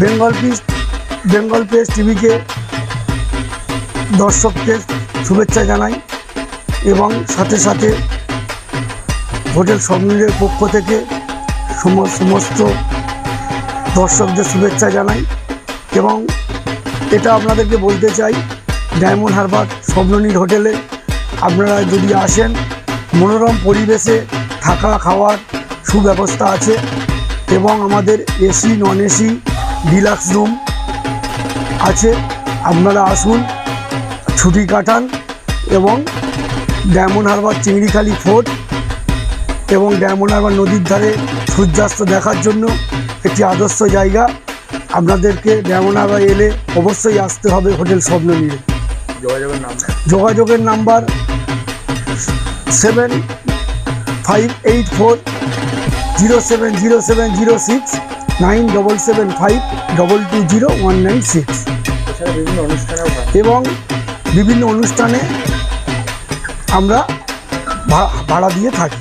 Bengal piece, Bengal pace টিভিকে দর্শককে শুভেচ্ছা জানাই এবং সাথে সাথে হোটেল স্বপ্নের পক্ষ থেকে সম- সমস্ত দর্শকদের শুভেচ্ছা জানাই এবং এটা আপনাদেরকে বলতে চাই, ডায়মন্ড হারবার স্বপ্ননীল হোটেলে আপনারা যদি আসেন, মনোরম পরিবেশে থাকা খাওয়ার সুব্যবস্থা আছে এবং আমাদের AC non AC deluxe room আছে। আপনারা আসুন ছুটি কাটান এবং ডায়মন্ড হারবার চিংড়িখালি ফোর্ট এবং ডায়মন্ড হারবার নদীর ধারে সূর্যাস্ত দেখার জন্য একটি আদর্শ জায়গা। আপনাদেরকে ডায়মন্ড হারবার এলে অবশ্যই আসতে হবে হোটেল স্বপ্ন নিয়ে। যোগাযোগের নাম যোগাযোগের number seven five eight four zero seven zero seven zero six nine double seven five double two zero one nine six এবং বিভিন্ন অনুষ্ঠানে আমরা ভাড়া দিয়ে থাকি।